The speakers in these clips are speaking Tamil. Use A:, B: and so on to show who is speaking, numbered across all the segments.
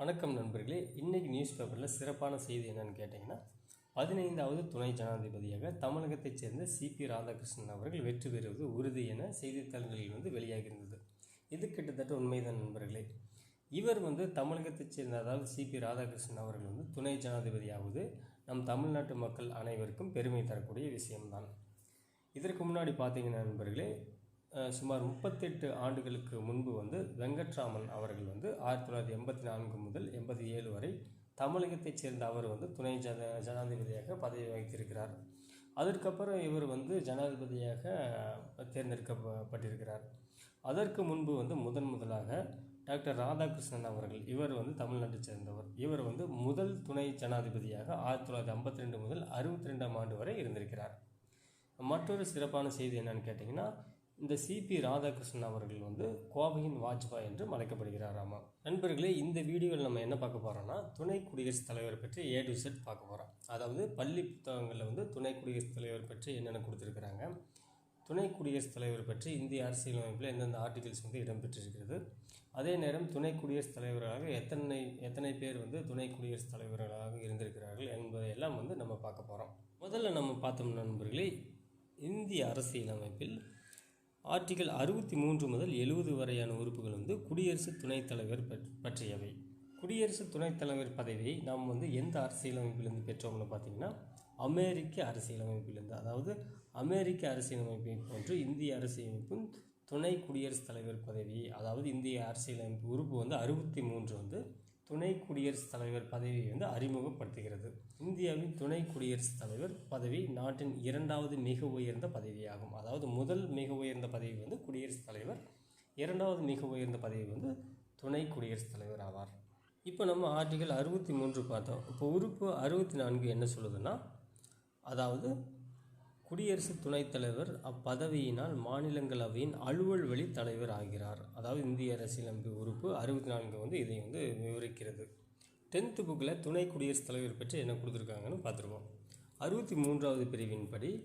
A: வணக்கம் நண்பர்களே. இன்றைக்கி நியூஸ் பேப்பரில் சிறப்பான செய்தி என்னன்னு கேட்டிங்கன்னா பதினைந்தாவது துணை ஜனாதிபதியாக தமிழகத்தைச் சேர்ந்த சிபி ராதாகிருஷ்ணன் அவர்கள் வெற்றி பெறுவது உறுதி என செய்தித்தாள்களில் வந்து வெளியாகியிருந்தது. இது கிட்டத்தட்ட உண்மைதான் நண்பர்களே. இவர் வந்து தமிழகத்தைச் சேர்ந்த அதாவது சிபி ராதாகிருஷ்ணன் அவர்கள் வந்து துணை ஜனாதிபதியாவது நம் தமிழ்நாட்டு மக்கள் அனைவருக்கும் பெருமை தரக்கூடிய விஷயம்தான். இதற்கு முன்னாடி பார்த்தீங்கன்னா நண்பர்களே சுமார் முப்பத்தெட்டு ஆண்டுகளுக்கு முன்பு வந்து வெங்கட்ராமன் அவர்கள் வந்து ஆயிரத்தி தொள்ளாயிரத்தி எண்பத்தி நான்கு முதல் எண்பத்தி ஏழு வரை தமிழகத்தைச் சேர்ந்த அவர் வந்து துணை ஜன ஜனாதிபதியாக பதவி வகித்திருக்கிறார். அதற்கப்புறம் இவர் வந்து ஜனாதிபதியாக தேர்ந்தெடுக்கப்பட்டிருக்கிறார். அதற்கு முன்பு வந்து முதன் முதலாக டாக்டர் ராதாகிருஷ்ணன் அவர்கள் இவர் வந்து தமிழ்நாட்டை சேர்ந்தவர். இவர் வந்து முதல் துணை ஜனாதிபதியாக ஆயிரத்தி தொள்ளாயிரத்தி ஐம்பத்தி ரெண்டு முதல் அறுபத்தி ரெண்டாம் ஆண்டு வரை இருந்திருக்கிறார். மற்றொரு சிறப்பான செய்தி என்னன்னு கேட்டிங்கன்னா இந்த சிபி ராதாகிருஷ்ணன் அவர்கள் வந்து கோவையின் வாஜ்பாய் என்று அழைக்கப்படுகிறாராமா. நண்பர்களே இந்த வீடியோவில் நம்ம என்ன பார்க்க போகிறோம்னா துணை குடியரசுத் தலைவர் பற்றி ஏ டு செட் பார்க்க போகிறோம் அதாவது பள்ளி புத்தகங்களில் வந்து துணை குடியரசுத் தலைவர் பற்றி என்னென்ன கொடுத்துருக்குறாங்க துணை குடியரசுத் தலைவர் பற்றி இந்திய அரசியலமைப்பில் எந்தெந்த ஆர்டிகல்ஸ் வந்து இடம்பெற்றிருக்கிறது அதே நேரம் துணை குடியரசுத் தலைவர்களாக எத்தனை எத்தனை பேர் வந்து துணை குடியரசுத் தலைவர்களாக இருந்திருக்கிறார்கள் என்பதையெல்லாம் வந்து நம்ம பார்க்க போகிறோம் முதல்ல நம்ம பார்த்தோம் நண்பர்களே இந்திய அரசியலமைப்பில் ஆர்டிகல் அறுபத்தி மூன்று முதல் எழுபது வரையான உறுப்புகள் வந்து குடியரசு துணைத் தலைவர் பற்- பற்றியவை. குடியரசு துணைத் தலைவர் பதவியை நாம் வந்து எந்த அரசியலமைப்பிலிருந்து பெற்றோம்னு பார்த்தீங்கன்னா அமெரிக்க அரசியலமைப்பிலிருந்து அதாவது அமெரிக்க அரசியலமைப்பை போன்று இந்திய அரசியலமைப்பும் துணை குடியரசுத் தலைவர் பதவி அதாவது இந்திய அரசியலமைப்பு உறுப்பு வந்து அறுபத்தி மூன்று வந்து துணை குடியரசுத் தலைவர் பதவியை வந்து அறிமுகப்படுத்துகிறது. இந்தியாவின் துணை குடியரசுத் தலைவர் பதவி நாட்டின் இரண்டாவது மிக உயர்ந்த பதவியாகும். அதாவது முதல் மிக உயர்ந்த பதவி வந்து குடியரசுத் தலைவர் இரண்டாவது மிக உயர்ந்த பதவி வந்து துணை குடியரசுத் தலைவர் ஆவார். இப்போ நம்ம ஆர்டிகல் அறுபத்தி மூன்று பார்த்தோம். இப்போ உறுப்பு அறுபத்தி நான்கு என்ன சொல்லுதுன்னா அதாவது குடியரசு துணைத் தலைவர் அப்பதவியினால் மாநிலங்களவையின் அலுவல் வழி தலைவர் ஆகிறார். அதாவது இந்திய அரசியலமைப்பு உறுப்பு அறுபத்தி நான்கு வந்து இதை வந்து விவரிக்கிறது. டென்த்து புக்கில் துணை குடியரசுத் தலைவர் பற்றி என்ன கொடுத்துருக்காங்கன்னு பார்த்துருவோம். அறுபத்தி மூன்றாவது பிரிவின்படி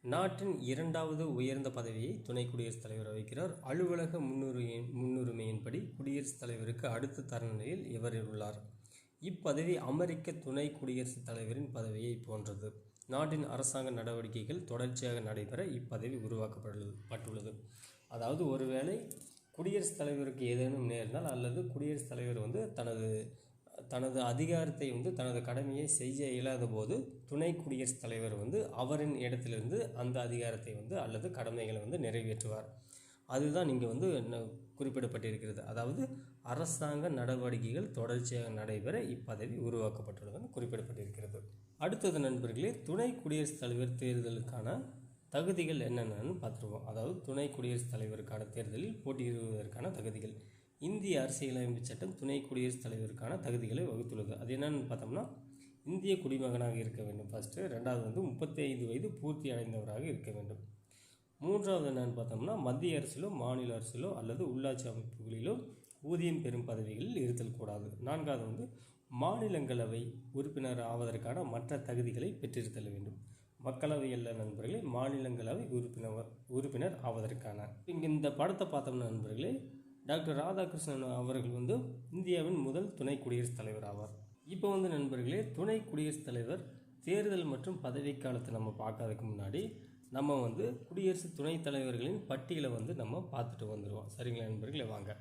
A: நாட்டின் இரண்டாவது உயர்ந்த பதவியை துணை குடியரசுத் தலைவர் வகிக்கிறார். அலுவலக முன்னுரிமையின் முன்னுரிமையின்படி குடியரசுத் தலைவருக்கு அடுத்த தரநிலையில் இவர் உள்ளார். இப்பதவி அமெரிக்க துணை குடியரசுத் தலைவரின் பதவியை போன்றது. நாட்டின் அரசாங்க நடவடிக்கைகள் தொடர்ச்சியாக நடைபெற இப்பதவி உருவாக்கப்பட்டுள்ளது அதாவது ஒருவேளை குடியரசுத் தலைவருக்கு ஏதேனும் நேர்ந்தால் அல்லது குடியரசுத் தலைவர் வந்து தனது தனது அதிகாரத்தை வந்து தனது கடமையை செய்ய இயலாத போது துணை குடியரசுத் தலைவர் வந்து அவரின் இடத்திலிருந்து அந்த அதிகாரத்தை வந்து அல்லது கடமைகளை வந்து நிறைவேற்றுவார். அதுதான் இங்கே வந்து என்ன குறிப்பிடப்பட்டிருக்கிறது. அதாவது அரசாங்க நடவடிக்கைகள் தொடர்ச்சியாக நடைபெற இப்பதவி உருவாக்கப்பட்டுள்ளதுன்னு குறிப்பிடப்பட்டிருக்கிறது. அடுத்தது நண்பர்களே துணை குடியரசுத் தலைவர் தேர்தலுக்கான தகுதிகள் என்னென்னு பார்த்துருவோம். அதாவது துணை குடியரசுத் தலைவருக்கான தேர்தலில் போட்டியிடுவதற்கான தகுதிகள். இந்திய அரசியலமைப்பு சட்டம் துணை குடியரசுத் தலைவருக்கான தகுதிகளை வகுத்துள்ளது. அது என்னென்னு பார்த்தோம்னா இந்திய குடிமகனாக இருக்க வேண்டும். ஃபஸ்ட்டு ரெண்டாவது வந்து முப்பத்தி ஐந்து வயது பூர்த்தி அடைந்தவராக இருக்க வேண்டும். மூன்றாவது என்னன்னு பார்த்தோம்னா மத்திய அரசிலோ மாநில அரசிலோ அல்லது உள்ளாட்சி அமைப்புகளிலோ ஊதியம் பெறும் பதவிகளில் இருத்தல் கூடாது. நான்காவது வந்து மாநிலங்களவை உறுப்பினர் ஆவதற்கான மற்ற தகுதிகளை பெற்றிருத்தல் வேண்டும். மக்களவை அல்ல நண்பர்களே மாநிலங்களவை உறுப்பினர் உறுப்பினர் ஆவதற்கான. இங்கே இந்த படத்தை பார்த்தோம்னா நண்பர்களே டாக்டர் ராதாகிருஷ்ணன் அவர்கள் வந்து இந்தியாவின் முதல் துணை குடியரசுத் தலைவர் ஆவார். இப்போ வந்து நண்பர்களே துணை குடியரசுத் தலைவர் தேர்தல் மற்றும் பதவிக்காலத்தை நம்ம பார்க்கறதுக்கு முன்னாடி நம்ம வந்து குடியரசு துணைத் தலைவர்களின் பட்டியலை வந்து நம்ம பார்த்துட்டு வந்துடுவோம் சரிங்களா நண்பர்களே? வாங்க.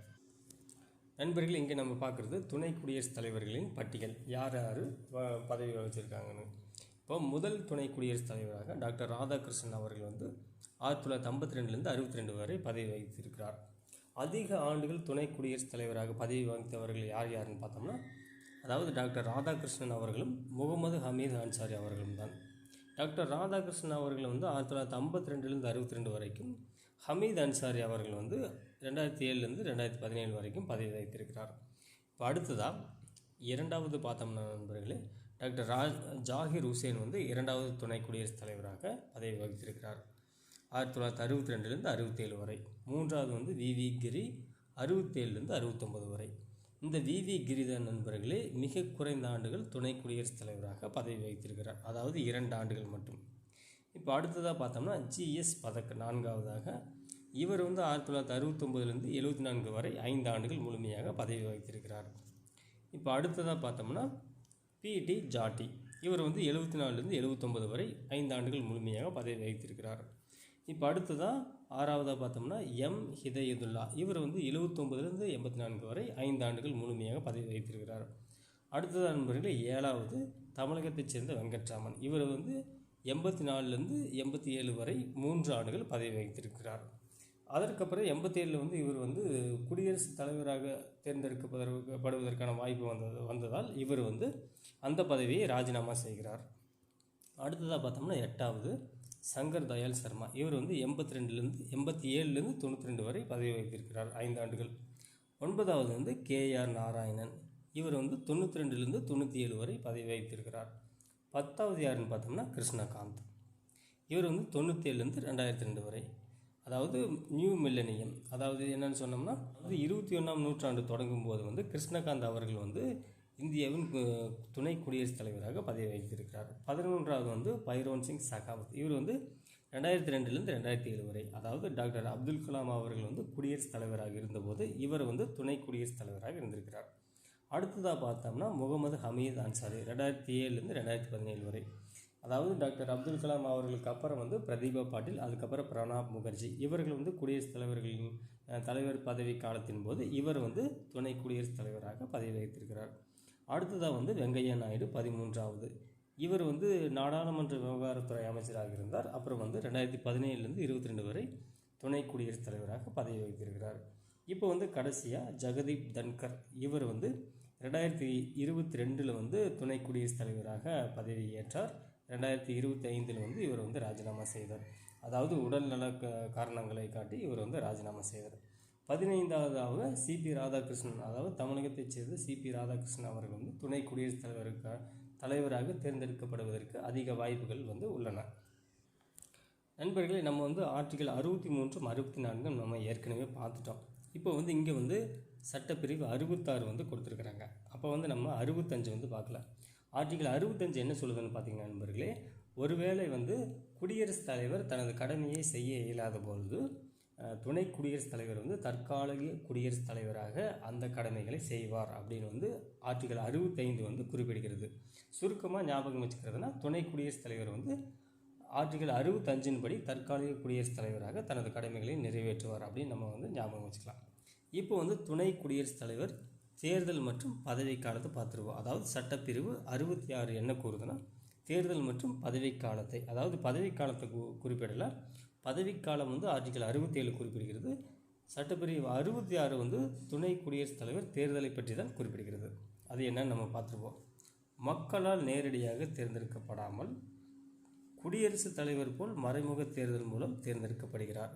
A: நண்பர்கள் இங்கே நம்ம பார்க்குறது துணை குடியரசுத் தலைவர்களின் பட்டியல். யார் யார் வ- பதவி வகிச்சிருக்காங்கன்னு இப்போ முதல் துணை குடியரசுத் தலைவராக டாக்டர் ராதாகிருஷ்ணன் அவர்கள் வந்து ஆயிரத்தி தொள்ளாயிரத்தி ஐம்பத்தி ரெண்டுலேருந்து அறுபத்தி ரெண்டு வரை பதவி வகித்திருக்கிறார். அதிக ஆண்டுகள் துணை குடியரசுத் தலைவராக பதவி வகித்தவர்கள் யார் யாருன்னு பார்த்தோம்னா அதாவது டாக்டர் ராதாகிருஷ்ணன் அவர்களும் முகமது ஹமீத் அன்சாரி அவர்களும் தான் டாக்டர் ராதாகிருஷ்ணன் அவர்கள் வந்து ஆயிரத்தி தொள்ளாயிரத்தி ஐம்பத்தி ரெண்டுலேருந்து அறுபத்தி ரெண்டு வரைக்கும் ஹமீத் அன்சாரி அவர்கள் வந்து ரெண்டாயிரத்தி ஏழுலேருந்து ரெண்டாயிரத்தி பதினேழு வரைக்கும் பதவி வகித்திருக்கிறார். இப்போ அடுத்ததாக இரண்டாவது பார்த்தோம்னா நண்பர்களே டாக்டர் ரா ஜாகிர் ஹுசேன் வந்து இரண்டாவது துணை குடியரசுத் தலைவராக பதவி வகித்திருக்கிறார். ஆயிரத்தி தொள்ளாயிரத்தி அறுபத்தி ரெண்டுலேருந்து அறுபத்தேழு வரை. மூன்றாவது வந்து வி வி கிரி அறுபத்தேழுலேருந்து அறுபத்தொம்பது வரை. இந்த விவி கிரிதர் நண்பர்களே மிக குறைந்த ஆண்டுகள் துணை குடியரசுத் தலைவராக பதவி வகித்திருக்கிறார். அதாவது இரண்டு ஆண்டுகள் மட்டும். இப்போ அடுத்ததாக பார்த்தோம்னா ஜிஎஸ் பதக் நான்காவதாக. இவர் வந்து ஆயிரத்தி தொள்ளாயிரத்தி அறுபத்தொம்போதுலேருந்து எழுபத்தி நான்கு வரை ஐந்து ஆண்டுகள் முழுமையாக பதவி வகித்திருக்கிறார். இப்போ அடுத்ததாக பார்த்தோம்னா பிடி ஜாட்டி. இவர் வந்து எழுபத்தி நாலுலேருந்து எழுபத்தொம்பது வரை ஐந்து ஆண்டுகள் முழுமையாக பதவி வகித்திருக்கிறார். இப்போ அடுத்ததாக ஆறாவதாக பார்த்தோம்னா எம் ஹிதயதுல்லா. இவர் வந்து எழுபத்தொம்பதுலேருந்து எண்பத்தி நான்கு வரை ஐந்து ஆண்டுகள் முழுமையாக பதவி வகித்திருக்கிறார். அடுத்ததாக நண்பர்களே ஏழாவது தமிழகத்தைச் சேர்ந்த வெங்கட்ராமன். இவர் வந்து எண்பத்தி நாலுலேருந்து எண்பத்தி ஏழு வரை மூன்று ஆண்டுகள் பதவி வகித்திருக்கிறார். அதற்கப்புறம் எண்பத்தேழில் வந்து இவர் வந்து குடியரசுத் தலைவராக தேர்ந்தெடுக்கப்படுவதற்கான வாய்ப்பு வந்தது வந்ததால் இவர் வந்து அந்த பதவியை ராஜினாமா செய்கிறார். அடுத்ததாக பார்த்தோம்னா எட்டாவது சங்கர் தயாள் சர்மா. இவர் வந்து எண்பத்தி ரெண்டுலேருந்து எண்பத்தி ஏழுலேருந்து தொண்ணூற்றி ரெண்டு வரை பதவி வகித்திருக்கிறார் ஐந்து ஆண்டுகள். ஒன்பதாவது வந்து கேஆர் நாராயணன். இவர் வந்து தொண்ணூற்றி ரெண்டுலேருந்து தொண்ணூற்றி ஏழு வரை பதவி வகித்திருக்கிறார் பத்தாவது யாருன்னு பார்த்தோம்னா கிருஷ்ணகாந்த். இவர் வந்து தொண்ணூற்றி ஏழுலேருந்து ரெண்டாயிரத்தி ரெண்டு வரை. அதாவது நியூ மில்லனியம். அதாவது என்னென்னு சொன்னோம்னா வந்து இருபத்தி ஒன்றாம் நூற்றாண்டு தொடங்கும் போது வந்து கிருஷ்ணகாந்த் அவர்கள் வந்து இந்தியாவின் துணை குடியரசுத் தலைவராக பதவி வகித்திருக்கிறார் பதினொன்றாவது வந்து பைரோன் சிங் சகாவத். இவர் வந்து ரெண்டாயிரத்தி ரெண்டுலேருந்து ரெண்டாயிரத்தி ஏழு வரை அதாவது டாக்டர் அப்துல் கலாம் அவர்கள் வந்து குடியரசுத் தலைவராக இருந்தபோது இவர் வந்து துணை குடியரசுத் தலைவராக இருந்திருக்கிறார். அடுத்ததாக பார்த்தோம்னா முகமது ஹமீத் அன்சாரி ரெண்டாயிரத்தி ஏழுலேருந்து ரெண்டாயிரத்தி பதினேழு வரை. அதாவது டாக்டர் அப்துல் கலாம் அவர்களுக்கு அப்புறம் வந்து பிரதீபா பாட்டில் அதுக்கப்புறம் பிரணாப் முகர்ஜி. இவர்கள் வந்து குடியரசுத் தலைவர்களின் தலைவர் பதவி காலத்தின் போது இவர் வந்து துணை குடியரசுத் தலைவராக பதவி வகித்திருக்கிறார் அடுத்ததாக வந்து வெங்கையா நாயுடு பதிமூன்றாவது. இவர் வந்து நாடாளுமன்ற விவகாரத்துறை அமைச்சராக இருந்தார். அப்புறம் வந்து ரெண்டாயிரத்தி பதினேழுலேருந்து இருபத்தி ரெண்டு வரை துணை குடியரசுத் தலைவராக பதவி வகித்திருக்கிறார். இப்போ வந்து கடைசியாக ஜெகதீப் தன்கர். இவர் வந்து ரெண்டாயிரத்தி இருபத்தி ரெண்டில் வந்து துணை குடியரசுத் தலைவராக பதவி ஏற்றார். ரெண்டாயிரத்தி இருபத்தி ஐந்தில் வந்து இவர் வந்து ராஜினாமா செய்தார். அதாவது உடல்நல க- காரணங்களை காட்டி இவர் வந்து ராஜினாமா செய்தார். பதினைந்தாவதாக சிபி ராதாகிருஷ்ணன் அதாவது தமிழகத்தைச் சேர்ந்த சிபி ராதாகிருஷ்ணன் அவர்கள் வந்து துணை குடியரசுத் தலைவருக்கு தலைவராக தேர்ந்தெடுக்கப்படுவதற்கு அதிக வாய்ப்புகள் வந்து உள்ளன. நண்பர்களே நம்ம வந்து ஆர்டிகல் அறுபத்தி மூன்றும் அறுபத்தி நான்கும் நம்ம ஏற்கனவே பார்த்துட்டோம். இப்போ வந்து இங்கே வந்து சட்டப்பிரிவு அறுபத்தாறு வந்து கொடுத்துருக்குறாங்க. அப்போ வந்து நம்ம அறுபத்தஞ்சு வந்து பார்க்கல. ஆர்டிகல் அறுபத்தஞ்சு என்ன சொல்லுதுன்னு பார்த்தீங்கன்னா நண்பர்களே ஒருவேளை வந்து குடியரசுத் தலைவர் தனது கடமையை செய்ய இயலாத பொழுது துணை குடியரசுத் தலைவர் வந்து தற்காலிக குடியரசுத் தலைவராக அந்த கடமைகளை செய்வார் அப்படின்னு வந்து ஆர்டிகல் அறுபத்தைந்து வந்து குறிப்பிடுகிறது. சுருக்கமாக ஞாபகம் வச்சுக்கிறதுனா துணை குடியரசுத் தலைவர் வந்து ஆர்டிகல் அறுபத்தஞ்சின் படி தற்காலிக குடியரசுத் தலைவராக தனது கடமைகளை நிறைவேற்றுவார் அப்படின்னு நம்ம வந்து ஞாபகம் வச்சுக்கலாம். இப்போ வந்து துணை குடியரசுத் தலைவர் தேர்தல் மற்றும் பதவிக்காலத்தை பார்த்துருவோம். அதாவது சட்டப்பிரிவு அறுபத்தி ஆறு என்ன கூறுதுன்னா தேர்தல் மற்றும் பதவிக்காலத்தை அதாவது பதவிக்காலத்தை கு குறிப்பிடலாம் பதவிக்காலம் வந்து ஆர்டிகல் அறுபத்தி ஏழு குறிப்பிடுகிறது. சட்டப்பிரிவு அறுபத்தி ஆறு வந்து துணை குடியரசுத் தலைவர் தேர்தலை பற்றி தான் குறிப்பிடுகிறது. அது என்னன்னு நம்ம பார்த்துருப்போம். மக்களால் நேரடியாக தேர்ந்தெடுக்கப்படாமல் குடியரசுத் தலைவர் போல் மறைமுக தேர்தல் மூலம் தேர்ந்தெடுக்கப்படுகிறார்.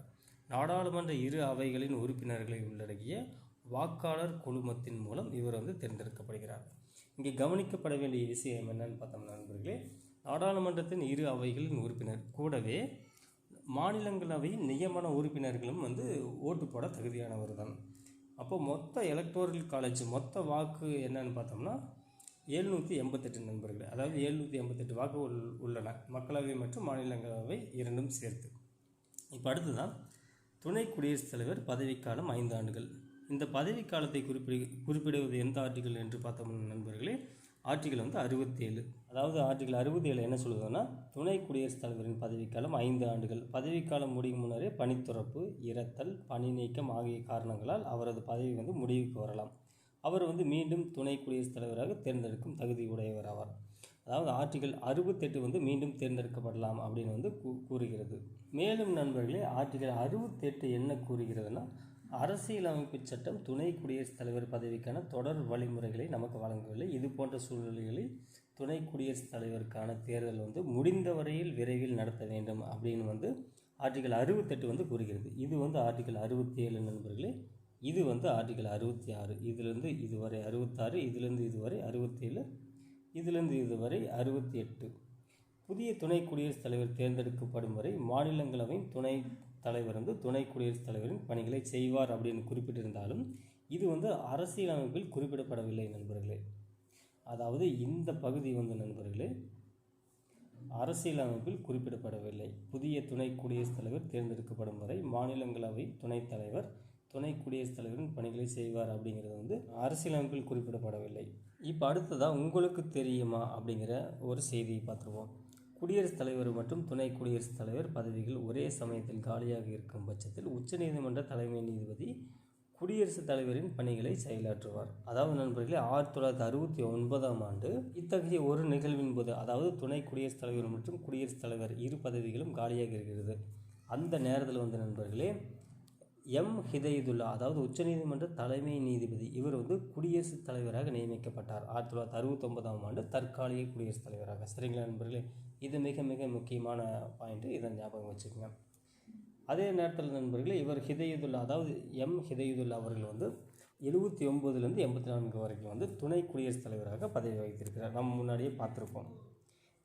A: நாடாளுமன்ற இரு அவைகளின் உறுப்பினர்களை உள்ளடக்கிய வாக்காளர் குழுமத்தின் மூலம் இவர் வந்து தேர்ந்தெடுக்கப்படுகிறார். இங்கே கவனிக்கப்பட வேண்டிய விஷயம் என்னன்னு பார்த்தோம்னா நண்பர்களே. நாடாளுமன்றத்தின் இரு அவைகளின் உறுப்பினர் கூடவே மாநிலங்களவையின் நியமன உறுப்பினர்களும் வந்து ஓட்டு போட தகுதியானவர் தான் அப்போ மொத்த எலக்டோரல் காலேஜ் மொத்த வாக்கு என்னன்னு பார்த்தோம்னா எழுநூற்றி எண்பத்தெட்டு நண்பர்கள். அதாவது எழுநூற்றி எண்பத்தெட்டு வாக்கு உள் உள்ளன. மக்களவை மற்றும் மாநிலங்களவை இரண்டும் சேர்த்து. இப்போ அடுத்துதான் துணை குடியரசுத் தலைவர் பதவிக்காலம் ஐந்து ஆண்டுகள். இந்த பதவிக்காலத்தை குறிப்பிடு குறிப்பிடுவது எந்த ஆர்டிகல் என்று பார்த்தோம் நண்பர்களே ஆர்டிகல் வந்து அறுபத்தேழு. அதாவது ஆர்டிகல் அறுபத்தேழு என்ன சொல்லுதுன்னா துணை குடியரசுத் தலைவரின் பதவிக்காலம் ஐந்து ஆண்டுகள். பதவிக்காலம் முடியும் முன்னரே பணித்துறப்பு இறத்தல் பணி நீக்கம் ஆகிய காரணங்களால் அவரது பதவி வந்து முடிவுக்கு வரலாம். அவர் வந்து மீண்டும் துணை குடியரசுத் தலைவராக தேர்ந்தெடுக்கும் தகுதி உடையவர் ஆவார். அதாவது ஆர்டிகல் அறுபத்தெட்டு வந்து மீண்டும் தேர்ந்தெடுக்கப்படலாம் அப்படின்னு வந்து கூ- கூறுகிறது. மேலும் நண்பர்களே ஆர்டிகல் அறுபத்தெட்டு என்ன கூறுகிறதுனா அரசியலமைப்பு சட்டம் துணை குடியரசுத் தலைவர் பதவிக்கான தொடர் வழிமுறைகளை நமக்கு வழங்கவில்லை. இது போன்ற சூழ்நிலைகளில் துணை குடியரசுத் தலைவருக்கான தேர்தல் வந்து முடிந்த வரையில் விரைவில் நடத்த வேண்டும் அப்படின்னு வந்து ஆர்டிகல் அறுபத்தெட்டு வந்து கூறுகிறது. இது வந்து ஆர்டிகல் அறுபத்தி ஏழு நண்பர்களே இது வந்து ஆர்டிகல் அறுபத்தி ஆறு இதிலிருந்து இதுவரை அறுபத்தாறு இதிலிருந்து இதுவரை அறுபத்தேழு இதிலிருந்து இதுவரை அறுபத்தி எட்டு புதிய துணை குடியரசுத் தலைவர் தேர்ந்தெடுக்கப்படும் வரை மாநிலங்களவையின் துணை தலைவர் வந்து துணை குடியரசுத் தலைவரின் பணிகளை செய்வார் அப்படின்னு குறிப்பிட்டிருந்தாலும் இது வந்து அரசியலமைப்பில் குறிப்பிடப்படவில்லை நண்பர்களே. அதாவது இந்த பகுதி வந்து நண்பர்களே அரசியலமைப்பில் குறிப்பிடப்படவில்லை. புதிய துணை குடியரசுத் தலைவர் தேர்ந்தெடுக்கப்படும் வரை மாநிலங்களவை துணைத் தலைவர் துணை குடியரசுத் தலைவரின் பணிகளை செய்வார் அப்படிங்கிறது வந்து அரசியலமைப்பில் குறிப்பிடப்படவில்லை. இப்போ அடுத்ததாக உங்களுக்கு தெரியுமா அப்படிங்கிற ஒரு செய்தியை பார்த்துருவோம். குடியரசுத் தலைவர் மற்றும் துணை குடியரசுத் தலைவர் பதவிகள் ஒரே சமயத்தில் காலியாக இருக்கும் பட்சத்தில் உச்சநீதிமன்ற தலைமை நீதிபதி குடியரசுத் தலைவரின் பணிகளை செயலாற்றுவார். அதாவது நண்பர்களே ஆயிரத்தி தொள்ளாயிரத்தி அறுபத்தி ஒன்பதாம் ஆண்டு இத்தகைய ஒரு நிகழ்வின் போது அதாவது துணை குடியரசுத் தலைவர் மற்றும் குடியரசுத் தலைவர் இரு பதவிகளும் காலியாக இருக்கிறது. அந்த நேரத்தில் வந்து நண்பர்களே எம். ஹிதயதுல்லா அதாவது உச்சநீதிமன்ற தலைமை நீதிபதி இவர் வந்து குடியரசுத் தலைவராக நியமிக்கப்பட்டார். ஆயிரத்தி தொள்ளாயிரத்தி அறுபத்தொன்பதாம் ஆண்டு தற்காலிக குடியரசுத் தலைவராக. சரிங்களா நண்பர்களே? இது மிக மிக முக்கியமான பாயிண்ட்டு இதை ஞாபகம் வச்சுக்கோங்க. அதே நேரத்தில் நண்பர்களே இவர் ஹிதயுதுல்லா அதாவது எம் ஹிதயுதுல்லா அவர்கள் வந்து எழுபத்தி ஒம்பதுலேருந்து எண்பத்தி நான்கு வரைக்கும் வந்து துணை குடியரசுத் தலைவராக பதவி வகித்திருக்கிறார். நம்ம முன்னாடியே பார்த்துருப்போம்.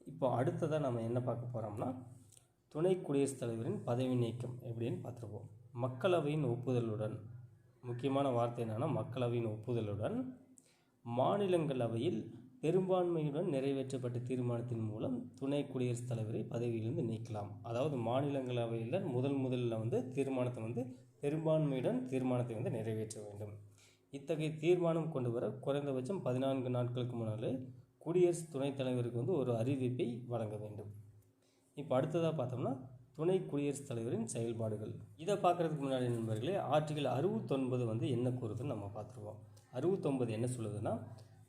A: இப்போ அடுத்ததாக நம்ம என்ன பார்க்க போகிறோம்னா துணை குடியரசுத் தலைவரின் பதவி நீக்கம் எப்படின்னு பார்த்துருப்போம். மக்களவையின் ஒப்புதலுடன் முக்கியமான வார்த்தை என்னென்னா மக்களவையின் ஒப்புதலுடன் மாநிலங்களவையில் பெரும்பான்மையுடன் நிறைவேற்றப்பட்ட தீர்மானத்தின் மூலம் துணை குடியரசுத் தலைவரை பதவியிலிருந்து நீக்கலாம். அதாவது மாநிலங்களவையில் முதல் முதலில் வந்து தீர்மானத்தை வந்து பெரும்பான்மையுடன் தீர்மானத்தை வந்து நிறைவேற்ற வேண்டும். இத்தகைய தீர்மானம் கொண்டு வர குறைந்தபட்சம் பதினான்கு நாட்களுக்கு முன்னாலே குடியரசு துணைத் தலைவருக்கு வந்து ஒரு அறிவிப்பை வழங்க வேண்டும். இப்போ அடுத்ததாக பார்த்தோம்னா துணை குடியரசுத் தலைவரின் செயல்பாடுகள். இதை பார்க்குறதுக்கு முன்னாடி நண்பர்களே ஆர்டிகல் அறுபத்தொன்பது வந்து என்ன கூறுதுன்னு நம்ம பார்த்துருவோம். அறுபத்தொன்பது என்ன சொல்லுதுன்னா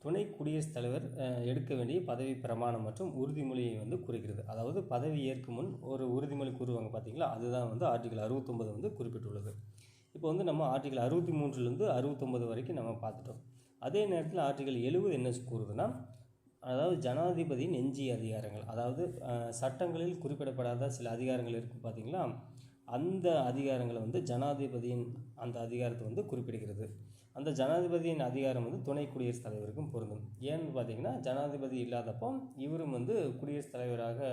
A: துணை குடியரசுத் தலைவர் எடுக்க வேண்டிய பதவி பிரமாணம் மற்றும் உறுதிமொழியை வந்து குறிக்கிறது. அதாவது பதவி ஏற்கும் முன் ஒரு உறுதிமொழி கூறுவாங்க பார்த்தீங்களா அதுதான் வந்து ஆர்டிகல் அறுபத்தொன்பது வந்து குறிப்பிட்டுள்ளது. இப்போ வந்து நம்ம ஆர்டிகல் அறுபத்தி மூன்றுலேருந்து அறுபத்தொன்பது வரைக்கும் நம்ம பார்த்துட்டோம். அதே நேரத்தில் ஆர்டிகல் எழுபது என்ன கூறுதுன்னா அதாவது ஜனாதிபதியின் எஞ்சிய அதிகாரங்கள். அதாவது சட்டங்களில் குறிப்பிடப்படாத சில அதிகாரங்கள் இருக்குது பார்த்தீங்களா அந்த அதிகாரங்களை வந்து ஜனாதிபதியின் அந்த அதிகாரத்தை வந்து குறிப்பிடுகிறது. அந்த ஜனாதிபதியின் அதிகாரம் வந்து துணை குடியரசுத் தலைவருக்கும் பொருந்தும். ஏன்னு பார்த்தீங்கன்னா ஜனாதிபதி இல்லாதப்போ இவரும் வந்து குடியரசுத் தலைவராக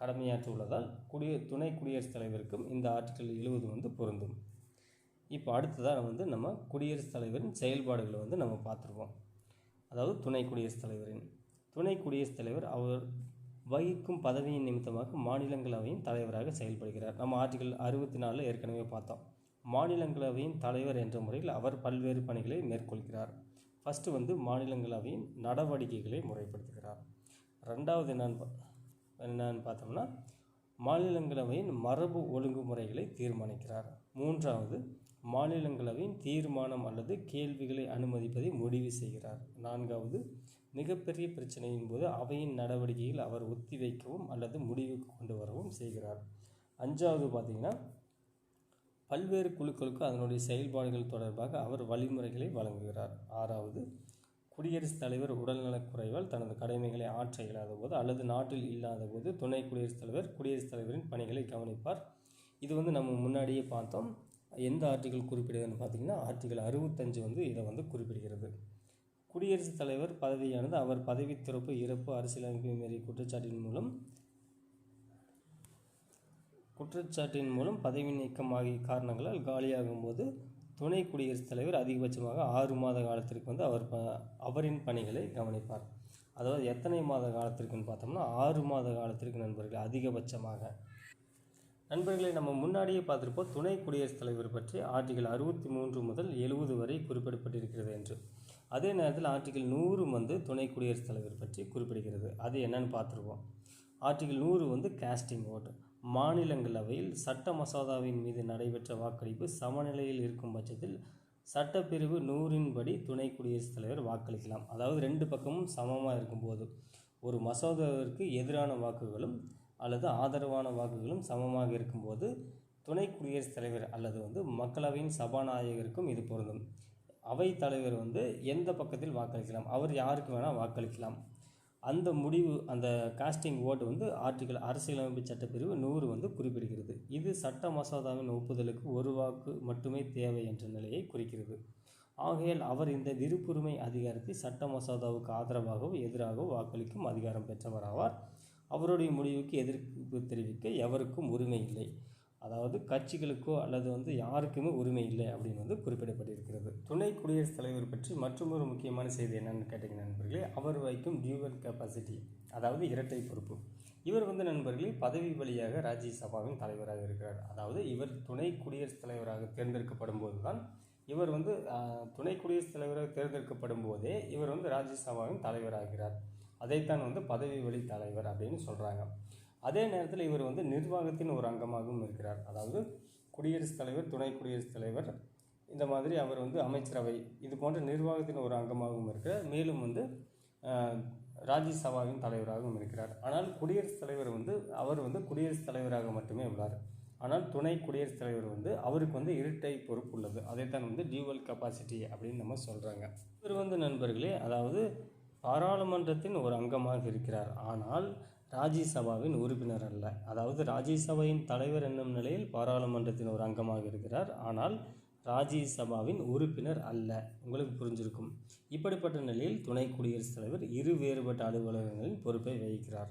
A: கடமையாற்றி உள்ளதால் குடிய துணை குடியரசுத் தலைவருக்கும் இந்த ஆர்டிக்கல் எழுபது வந்து பொருந்தும். இப்போ அடுத்ததாக வந்து நம்ம குடியரசுத் தலைவரின் செயல்பாடுகளை வந்து நம்ம பார்த்துருவோம் அதாவது துணை குடியரசுத் தலைவரின். துணை குடியரசுத் தலைவர் அவர் வகிக்கும் பதவியின் நிமித்தமாக மாநிலங்களவையின் தலைவராக செயல்படுகிறார். நம்ம ஆர்டிகல் அறுபத்தி நாலில் ஏற்கனவே பார்த்தோம். மாநிலங்களவையின் தலைவர் என்ற முறையில் அவர் பல்வேறு பணிகளை மேற்கொள்கிறார். ஃபஸ்ட்டு வந்து மாநிலங்களவையின் நடவடிக்கைகளை முறைப்படுத்துகிறார். ரெண்டாவது என்னன்னு பா- என்னன்னு பார்த்தோம்னா மாநிலங்களவையின் மரபு ஒழுங்குமுறைகளை தீர்மானிக்கிறார். மூன்றாவது மாநிலங்களவையின் தீர்மானம் அல்லது கேள்விகளை அனுமதிப்பதை முடிவு செய்கிறார். நான்காவது மிகப்பெரிய பிரச்சனையின் போது அவையின் நடவடிக்கையில் அவர் ஒத்திவைக்கவும் அல்லது முடிவுக்கு கொண்டு வரவும் செய்கிறார். அஞ்சாவது பார்த்தீங்கன்னா பல்வேறு குழுக்களுக்கு அதனுடைய செயல்பாடுகள் தொடர்பாக அவர் வழிமுறைகளை வழங்குகிறார். ஆறாவது குடியரசுத் தலைவர் உடல்நலக் குறைவால் தனது கடமைகளை ஆற்ற இயலாத போது அல்லது நாட்டில் இல்லாத போது துணை குடியரசுத் தலைவர் குடியரசுத் தலைவரின் பணிகளை கவனிப்பார். இது வந்து நம்ம முன்னாடியே பார்த்தோம். எந்த ஆர்டிகல் குறிப்பிடுதுன்னு பார்த்தீங்கன்னா ஆர்டிகல் அறுபத்தஞ்சு வந்து இதை வந்து குறிப்பிடுகிறது. குடியரசுத் தலைவர் பதவியானது அவர் பதவி திறப்பு இறப்பு அரசியலமைப்பு மீறிய குற்றச்சாட்டின் மூலம் குற்றச்சாட்டின் மூலம் பதவி நீக்கம் ஆகிய காரணங்களால் காலியாகும் போது துணை குடியரசுத் தலைவர் அதிகபட்சமாக ஆறு மாத காலத்திற்கு வந்து அவர் ப அவரின் பணிகளை கவனிப்பார். அதாவது எத்தனை மாத காலத்திற்குன்னு பார்த்தோம்னா ஆறு மாத காலத்திற்கு நண்பர்கள் அதிகபட்சமாக. நண்பர்களை நம்ம முன்னாடியே பார்த்துருப்போம். துணை குடியரசுத் தலைவர் பற்றி ஆர்டிகல் அறுபத்தி மூன்று முதல் எழுபது வரை குறிப்பிடப்பட்டிருக்கிறது என்று. அதே நேரத்தில் ஆர்டிகல் நூறு வந்து துணை குடியரசுத் தலைவர் பற்றி குறிப்பிடுகிறது. அது என்னன்னு பார்த்துருவோம் ஆர்டிகல் நூறு வந்து காஸ்டிங் ஓட்டு மாநிலங்களவையில் சட்ட மசோதாவின் மீது நடைபெற்ற வாக்களிப்பு சமநிலையில் இருக்கும் பட்சத்தில் சட்டப்பிரிவு நூறின்படி துணை குடியரசுத் தலைவர் வாக்களிக்கலாம். அதாவது ரெண்டு பக்கமும் சமமாக இருக்கும்போது ஒரு மசோதாவிற்கு எதிரான வாக்குகளும் அல்லது ஆதரவான வாக்குகளும் சமமாக இருக்கும்போது துணை குடியரசுத் தலைவர் அல்லது வந்து மக்களவையின் சபாநாயகருக்கும் இது பொருந்தும். அவை தலைவர் வந்து எந்த பக்கத்தில் வாக்களிக்கலாம்? அவர் யாருக்கு வேணால் வாக்களிக்கலாம். அந்த முடிவு அந்த காஸ்டிங் ஓட்டு வந்து ஆர்டிகல் அரசியலமைப்பு சட்டப்பிரிவு நூறு வந்து குறிப்பிடுகிறது. இது சட்ட மசோதாவின் ஒப்புதலுக்கு ஒரு வாக்கு மட்டுமே தேவை என்ற நிலையை குறிக்கிறது. ஆகையால் அவர் இந்த விருப்புரிமை அதிகாரத்தை சட்ட மசோதாவுக்கு ஆதரவாகவோ எதிராகவோ வாக்களிக்கும் அதிகாரம் பெற்றவராவார் அவருடைய முடிவுக்கு எதிர்ப்பு தெரிவிக்க எவருக்கும் உரிமை இல்லை. அதாவது கட்சிகளுக்கோ அல்லது வந்து யாருக்குமே உரிமை இல்லை அப்படின்னு வந்து குறிப்பிடப்பட்டிருக்கிறது. துணை குடியரசுத் தலைவர் பற்றி மற்றொரு முக்கியமான செய்தி என்னன்னு கேட்டிங்கன்னா நண்பர்களே அவர் வைக்கும் டியூவல் கெப்பாசிட்டி அதாவது இரட்டை பொறுப்பு. இவர் வந்து நண்பர்களே பதவி வழியாக ராஜ்யசபாவின் தலைவராக இருக்கிறார். அதாவது இவர் துணை குடியரசுத் தலைவராக தேர்ந்தெடுக்கப்படும் போது தான் இவர் வந்து துணை குடியரசுத் தலைவராக தேர்ந்தெடுக்கப்படும் போதே இவர் வந்து ராஜ்யசபாவின் தலைவராகிறார். அதைத்தான் வந்து பதவி வழி தலைவர் அப்படின்னு சொல்கிறாங்க அதே நேரத்தில் இவர் வந்து நிர்வாகத்தின் ஒரு அங்கமாகவும் இருக்கிறார். அதாவது குடியரசுத் தலைவர் துணை குடியரசுத் தலைவர் இந்த மாதிரி அவர் வந்து அமைச்சரவை இது போன்ற நிர்வாகத்தின் ஒரு அங்கமாகவும் இருக்கிறார். மேலும் வந்து ராஜ்யசபாவின் தலைவராகவும் இருக்கிறார். ஆனால் குடியரசுத் தலைவர் வந்து அவர் வந்து குடியரசுத் தலைவராக மட்டுமே உள்ளார். ஆனால் துணை குடியரசுத் தலைவர் வந்து அவருக்கு வந்து இரட்டை பொறுப்பு உள்ளது. அதைத்தான் வந்து டியூவல் கெப்பாசிட்டி அப்படின்னு நம்ம சொல்கிறாங்க இவர் வந்து நண்பர்களே அதாவது பாராளுமன்றத்தின் ஒரு அங்கமாக இருக்கிறார். ஆனால் ராஜ்யசபாவின் உறுப்பினர் அல்ல. அதாவது ராஜ்யசபையின் தலைவர் என்னும் நிலையில் பாராளுமன்றத்தின் ஒரு அங்கமாக இருக்கிறார். ஆனால் ராஜ்யசபாவின் உறுப்பினர் அல்ல. உங்களுக்கு புரிஞ்சிருக்கும். இப்படிப்பட்ட நிலையில் துணை குடியரசுத் தலைவர் இரு வேறுபட்ட அலுவலகங்களின் பொறுப்பை வகிக்கிறார்.